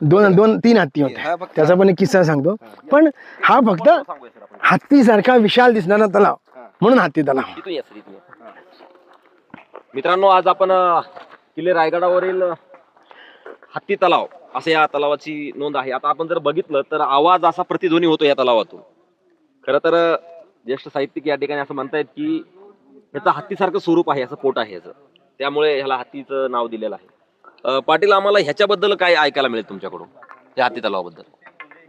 दोन दोन तीन हत्ती होते त्याचा पण एक किस्सा सांगतो. पण हा फक्त सांगूया सर आपण. हत्तीसारखा विशाल दिसणारा तलाव. म्हणून हत्ती तलाव. मित्रांनो आज आपण किल्ले रायगडावरील हत्ती तलाव असं या तलावाची नोंद आहे. आता आपण जर बघितलं तर आवाज असा प्रतिध्वनी होतो या तलावातून. खरं तर ज्येष्ठ साहित्यिक या ठिकाणी असं म्हणतायत की ह्याचं हत्तीसारखं स्वरूप आहे असं पोट आहे ह्याचं त्यामुळे ह्याला हत्तीचं नाव दिलेलं आहे. अं, पाटील आम्हाला ह्याच्याबद्दल काय ऐकायला मिळेल तुमच्याकडून? या हत्ती तलावाबद्दल.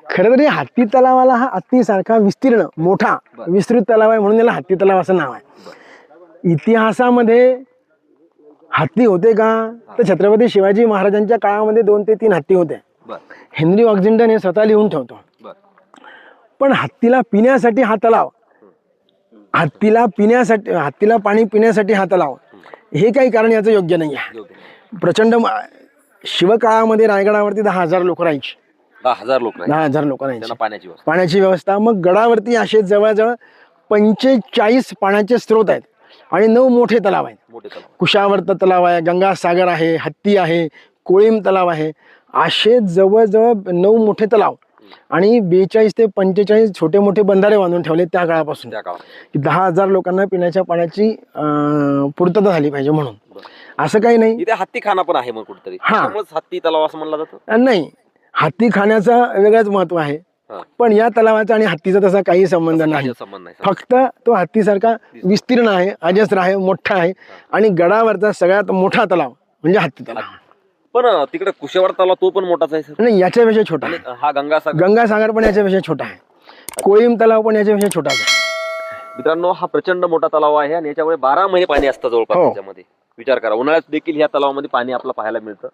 खरं तर या हत्ती तलावाला हा हत्तीसारखा विस्तीर्ण मोठा बरं. विस्तृत तलाव आहे म्हणून याला हत्ती तलाव असं नाव आहे. इतिहासामध्ये हत्ती होते का? तर छत्रपती शिवाजी महाराजांच्या काळामध्ये दोन ते तीन हत्ती होते. बर. हेनरी ऑक्झिंटन हे स्वतः लिहून ठेवतो. बर. पण हत्तीला पिण्यासाठी हा तलाव हत्तीला पिण्यासाठी हत्तीला पाणी पिण्यासाठी हा तलाव हे. काही कारण याचं योग्य नाही आहे योग्य. प्रचंड शिवकाळामध्ये रायगडावरती दहा हजार लोक राहायची. दहा हजार लोक. दहा हजार लोक राहायची. त्यांना पाण्याची व्यवस्था. पाण्याची व्यवस्था. मग गडावरती असे जवळजवळ पंचेचाळीस पाण्याचे स्रोत आहेत आणि नऊ मोठे तलाव आहेत. मोठे तलाव. कुशावर्त तलाव आहे गंगासागर आहे हत्ती आहे कोळीम तलाव आहे. असे जवळजवळ नऊ मोठे तलाव आणि बेचाळीस ते पंचेचाळीस छोटे मोठे बंधारे बांधून ठेवले त्या काळापासून. त्या दहा हजार लोकांना पिण्याच्या पाण्याची अं, पूर्तता झाली पाहिजे म्हणून. असं काही नाही. इथे हत्ती खाना पण आहे मग कुठेतरी. हा. त्यामुळेच हत्ती तलाव असं म्हणलं जातं? नाही. हत्ती खाण्याचं वेगळंच महत्त्व आहे. हा. पण या तलावाचा आणि हत्तीचा तसा काही संबंध नाही काही संबंध नाही फक्त तो हत्तीसारखा विस्तीर्ण आहे अजस्र आहे मोठा आहे आणि गडावरचा सगळ्यात मोठा तलाव म्हणजे हत्ती तलाव. पण अं, तिकडे कुशेवाड तलाव तो पण मोठाच आहे सर? नाही याच्यापेक्षा छोटा आणि आहे. हा गंगासागर. गंगासागर पण याच्यापेक्षा छोटा आहे. कोळीम तलाव पण याच्यापेक्षा छोटाच आहे. मित्रांनो हा प्रचंड मोठा तलाव आहे आणि याच्यामुळे बारा महिने पाणी असतं जवळपास हो. त्याच्यामध्ये. विचार करा. उन्हाळ्यात देखील ह्या तलावामध्ये पाणी आपल्याला पाहायला मिळतं.